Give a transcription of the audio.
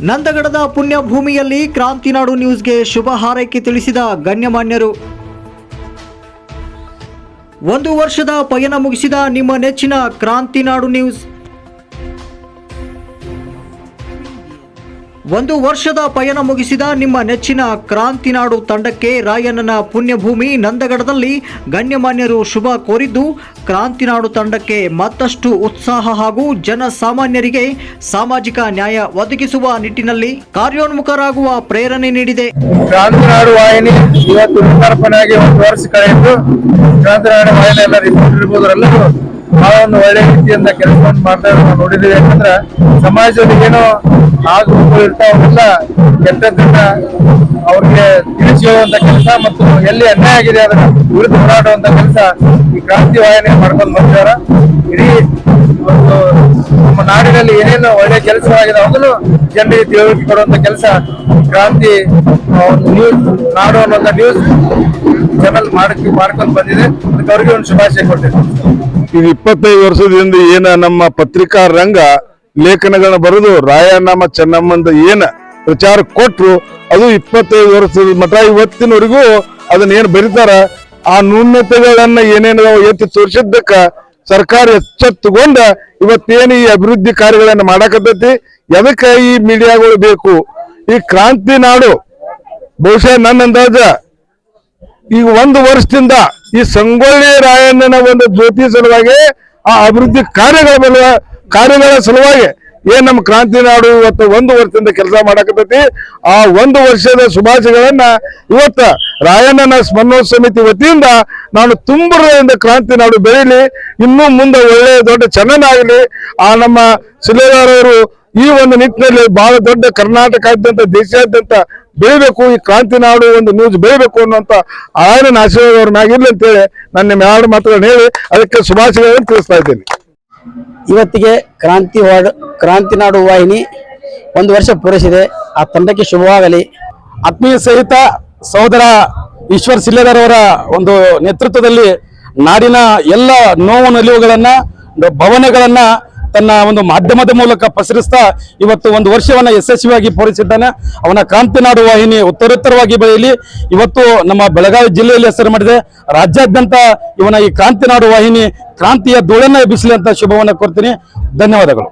ನಂದಗಡದ ಪುಣ್ಯಭೂಮಿಯಲ್ಲಿ ಕ್ರಾಂತಿನಾಡು ನ್ಯೂಸ್ಗೆ ಶುಭ ಹಾರೈಕೆ ತಿಳಿಸಿದ ಗಣ್ಯಮಾನ್ಯರು. ಒಂದು ವರ್ಷದ ಪಯಣ ಮುಗಿಸಿದ ನಿಮ್ಮ ನೆಚ್ಚಿನ ಕ್ರಾಂತಿನಾಡು ನ್ಯೂಸ್. ಒಂದು ವರ್ಷದ ಪಯಣ ಮುಗಿಸಿದ ನಿಮ್ಮ ನೆಚ್ಚಿನ ಕ್ರಾಂತಿನಾಡು ತಂಡಕ್ಕೆ ರಾಯಣ್ಣನ ಪುಣ್ಯಭೂಮಿ ನಂದಗಡದಲ್ಲಿ ಗಣ್ಯಮಾನ್ಯರು ಶುಭ ಕೋರಿದ್ದು, ಕ್ರಾಂತಿನಾಡು ತಂಡಕ್ಕೆ ಮತ್ತಷ್ಟು ಉತ್ಸಾಹ ಹಾಗೂ ಜನಸಾಮಾನ್ಯರಿಗೆ ಸಾಮಾಜಿಕ ನ್ಯಾಯ ಒದಗಿಸುವ ನಿಟ್ಟಿನಲ್ಲಿ ಕಾರ್ಯೋನ್ಮುಖರಾಗುವ ಪ್ರೇರಣೆ ನೀಡಿದೆ. ಕ್ರಾಂತಿನಾಡು ವಾಹಿನಿ ಇವತ್ತು ಒಂದು ವರ್ಷ ಕಳೆಯಿತು. ಕ್ರಾಂತಿನಾಡು ವಾಹಿನಿ ಒಂದು ಒಳ್ಳೆ ರೀತಿಯಿಂದ ಕೆಲಸವನ್ನು ಮಾಡ್ತಾ ನಾವು ನೋಡಿದ್ದೀವಿ ಯಾಕಂದ್ರೆ ಸಮಾಜದಲ್ಲಿ ಏನೋ ಆಗುಗಳು ಇರ್ತಾವೆಲ್ಲ ಕೆಟ್ಟದ್ದನ್ನ ಅವ್ರಿಗೆ ತಿಳಿಸಿ ಹೇಳುವಂತ ಕೆಲಸ ಮತ್ತು ಎಲ್ಲಿ ಅನ್ಯಾಯ ಆಗಿದೆ ಅದನ್ನ ವಿರುದ್ಧ ಹೋರಾಡುವಂತ ಕೆಲಸ ಈ ಕ್ರಾಂತಿ ವಾಹಿನಿ ಮಾಡ್ಕೊಂಡು ಬರ್ತಾರ ಇಡೀ ಒಂದು ನಮ್ಮ ನಾಡಿನಲ್ಲಿ ಏನೇನು ಒಳ್ಳೆ ಕೆಲಸವಾಗಿದೆ ಅದನ್ನು ಜನರಿಗೆ ತಿಳುವಳಿಕೆ ಕೊಡುವಂತ ಕೆಲಸ ಕ್ರಾಂತಿ ನ್ಯೂಸ್ ನಾಡು ಅನ್ನೋ ನ್ಯೂಸ್ ಚಾನಲ್ ಮಾಡಕ್ಕೆ ಮಾಡ್ಕೊಂಡು ಬಂದಿದೆ. ಅದಕ್ಕೆ ಅವ್ರಿಗೆ ಒಂದು ಶುಭಾಶಯ ಕೊಡ್ತೇನೆ. ಇದು ಇಪ್ಪತ್ತೈದು ವರ್ಷದಿಂದ ಏನ ನಮ್ಮ ಪತ್ರಿಕಾ ರಂಗ ಲೇಖನಗಳನ್ನ ಬರೆದು ರಾಯಣ್ಣಮ್ಮ ಚೆನ್ನಮ್ಮಂದ ಏನ ಪ್ರಚಾರ ಕೊಟ್ರು, ಅದು ಇಪ್ಪತ್ತೈದು ವರ್ಷದ ಮಠ ಇವತ್ತಿನವರೆಗೂ ಅದನ್ನ ಏನ್ ಬರೀತಾರ? ಆ ನ್ಯೂನತೆಗಳನ್ನ ಏನೇನು ಎತ್ತಿ ತೋರಿಸಿದ್ದಕ್ಕ ಸರ್ಕಾರ ಎಚ್ಚೆತ್ತುಕೊಂಡ ಇವತ್ತೇನು ಈ ಅಭಿವೃದ್ಧಿ ಕಾರ್ಯಗಳನ್ನ ಮಾಡಾಕತ್ತೈತಿ? ಎದಕ್ಕ ಈ ಮೀಡಿಯಾಗಳು ಬೇಕು? ಈ ಕ್ರಾಂತಿ ನಾಡು, ಬಹುಶಃ ನನ್ನ ಅಂದಾಜ ಈಗ ಒಂದು ವರ್ಷದಿಂದ ಈ ಸಂಗೊಳ್ಳಿ ರಾಯಣ್ಣನ ಒಂದು ಜ್ಯೋತಿ ಸಲುವಾಗಿ ಆ ಅಭಿವೃದ್ಧಿ ಕಾರ್ಯಗಳ ಬಲ, ಕಾರ್ಯಗಳ ಸಲುವಾಗಿ ಏನ್ ನಮ್ಮ ಕ್ರಾಂತಿ ನಾಡು ಇವತ್ತು ಒಂದು ವರ್ಷದಿಂದ ಕೆಲಸ ಮಾಡಕತ್ತೈತಿ, ಆ ಒಂದು ವರ್ಷದ ಶುಭಾಶಯಗಳನ್ನ ಇವತ್ತ ರಾಯಣ್ಣನ ಸ್ಮರಣೋತ್ಸವ ಸಮಿತಿ ವತಿಯಿಂದ ನಾನು ತುಂಬರಿಂದ ಕ್ರಾಂತಿ ನಾಡು ಬೆಳೀಲಿ ಇನ್ನೂ ಮುಂದೆ ಒಳ್ಳೆಯ ದೊಡ್ಡ ಚಲನಾಗಲಿ ಆ ನಮ್ಮ ಶಿಲೆದಾರವರು ಈ ಒಂದು ನಿಟ್ಟಿನಲ್ಲಿ ಬಹಳ ದೊಡ್ಡ ಕರ್ನಾಟಕಾದ್ಯಂತ ದೇಶಾದ್ಯಂತ ಬೆಳಿಬೇಕು ಈ ಕ್ರಾಂತಿ ನಾಡು ಒಂದು ನ್ಯೂಸ್ ಬೆಳಿಬೇಕು ಅನ್ನುವಂತ ಆಯನ ಆಶೀರ್ವಾದ ಅವ್ರ ಮ್ಯಾಗಿರ್ಲಿ ಅಂತೇಳಿ ನನ್ನ ನಿಮ್ಮ ಎರಡು ಮಾತುಗಳನ್ನ ಹೇಳಿ ಅದಕ್ಕೆ ಶುಭಾಶಯಗಳನ್ನು ತಿಳಿಸ್ತಾ ಇದ್ದೀನಿ. ಇವತ್ತಿಗೆ ಕ್ರಾಂತಿ ವಾರ್ಡ್ ಕ್ರಾಂತಿನಾಡು ವಾಹಿನಿ ಒಂದು ವರ್ಷ ಪೂರೈಸಿದೆ. ಆ ತಂಡಕ್ಕೆ ಶುಭವಾಗಲಿ. ಆತ್ಮೀಯ ಸಹಿತ ಸಹೋದರ ಈಶ್ವರ್ ಸಿಲ್ಲೆದಾರವರ ಅವರ ಒಂದು ನೇತೃತ್ವದಲ್ಲಿ ನಾಡಿನ ಎಲ್ಲ ನೋವು ನಲಿವುಗಳನ್ನ ಭವನೆಗಳನ್ನ ತನ್ನ ಒಂದು ಮಾಧ್ಯಮದ ಮೂಲಕ ಪಸರಿಸ್ತಾ ಇವತ್ತು ಒಂದು ವರ್ಷವನ್ನ ಯಶಸ್ವಿಯಾಗಿ ಪೂರೈಸಿದ್ದಾನೆ. ಅವನ ಕ್ರಾಂತಿನಾಡು ವಾಹಿನಿ ಉತ್ತರೋತ್ತರವಾಗಿ ಬೆಳೆಯಲಿ. ಇವತ್ತು ನಮ್ಮ ಬೆಳಗಾವಿ ಜಿಲ್ಲೆಯಲ್ಲಿ ಹೆಸರು ಮಾಡಿದೆ. ರಾಜ್ಯಾದ್ಯಂತ ಇವನ ಈ ಕ್ರಾಂತಿನಾಡು ವಾಹಿನಿ ಕ್ರಾಂತಿಯ ಧೂಳನ್ನ ಎಬ್ಬಿಸಲಿ ಅಂತ ಶುಭವನ್ನು ಕೋರ್ತೀನಿ. ಧನ್ಯವಾದಗಳು.